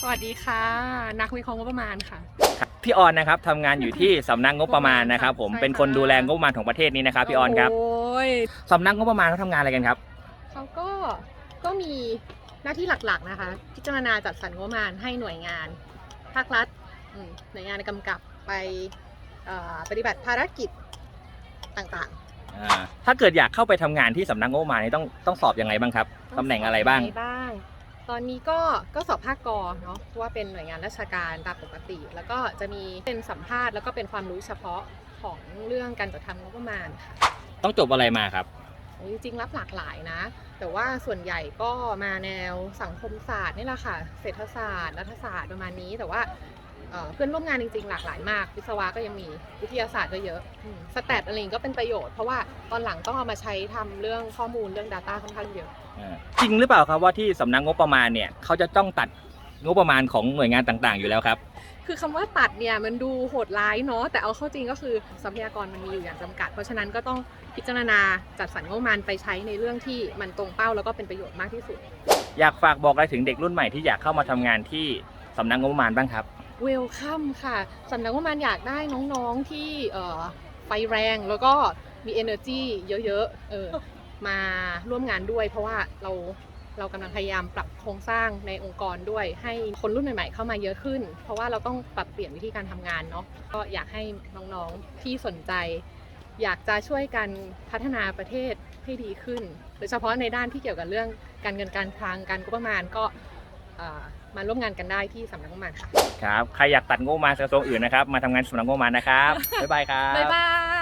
สวัสดีค่ะ นักวิเคราะห์งบประมาณค่ะ พี่ออนนะครับทำงานอยู่ที่สำนักงบประมาณนะครับ ผมใช่ค่ะ เป็นคนดูแลงบประมาณของประเทศนี้นะครับพี่ออนครับโอ้ยสำนักงบประมาณเขาทำงานอะไรกันครับ เขาก็ก็มีหน้าที่หลักๆนะคะ พิจารณาจัดสรรงบประมาณให้หน่วยงาน ภาครัฐอืมหน่วยงานกำกับไปเอ่อปฏิบัติภารกิจต่างอ่าถ้าเกิดอยากเข้าไปทำงานที่สำนักงบประมาณนี่ต้องต้องสอบยังไงบ้างครับๆตำแหน่งอะไรบ้างตำแหน่บ้าง ตอนนี้ก็ก็สอบภาคกอเนาะเพราะว่าเป็นหน่วยงานราชการตามปกติ แล้วก็จะมีเป็นสัมภาษณ์แล้วก็เป็นความรู้เฉพาะของเรื่องการจัดทำงบประมาณค่ะต้องจบอะไรมาครับ จริงๆรับหลากหลายนะ แต่ว่าส่วนใหญ่ก็มาแนวสังคมศาสตร์นี่แหละค่ะ เศรษฐศาสตร์รัฐศาสตร์ประมาณนี้ แต่ว่าเพื่อนร่วมงานจริงๆ หลากหลายมาก วิศวะก็ยังมีวิทยาศาสตร์ก็เยอะสแตทอะไรก็เป็นประโยชน์เพราะว่าตอนหลังต้องเอามาใช้ทำเรื่องข้อมูลเรื่อง Data ค่อนข้างเยอะจริงหรือเปล่าครับว่าที่สำนักงบประมาณเนี่ยเขาจะต้องตัด งบประมาณของหน่วยงานต่างๆ อยู่แล้วครับ คือคำว่าตัดเนี่ยมันดูโหดร้ายเนาะแต่เอาเข้าจริงก็คือทรัพยากรมันมีอยู่อย่างจำกัด เพราะฉะนั้นก็ต้องพิจารณาจัดสรรงบประมาณไปใช้ในเรื่องที่มันตรงเป้าแล้วก็เป็นประโยชน์มากที่สุด อยากฝากบอกอะไรถึงเด็กรุ่นใหม่ที่อยากเข้ามาทำงานที่สำนักงบประมาณบ้างครับ เวลคัมค่ะสำนักงบประมาณอยากได้น้องๆที่เอ่อไฟแรงแล้วก็มี energy เยอะๆเออมาร่วมงานด้วย เพราะว่าเรา เรากำลังพยายามปรับโครงสร้างในองค์กรด้วย ให้คนรุ่นใหม่ๆเข้ามาเยอะขึ้น เพราะว่าเราต้องปรับเปลี่ยนวิธีการทำงานเนาะก็อยากให้น้องๆที่สนใจ อยากจะช่วยกันพัฒนาประเทศให้ดีขึ้น โดยเฉพาะในด้านที่เกี่ยวกับเรื่องการเงินการคลังการงบประมาณก็เอ่อมาร่วมงานกันได้ที่สำนักงบประมาณค่ะครับใครอยากตัดงบประมาณกระทรวงอื่นนะครับมาทำงานสำนักงบประมาณนะครับบ๊ายบายครับบ๊ายบาย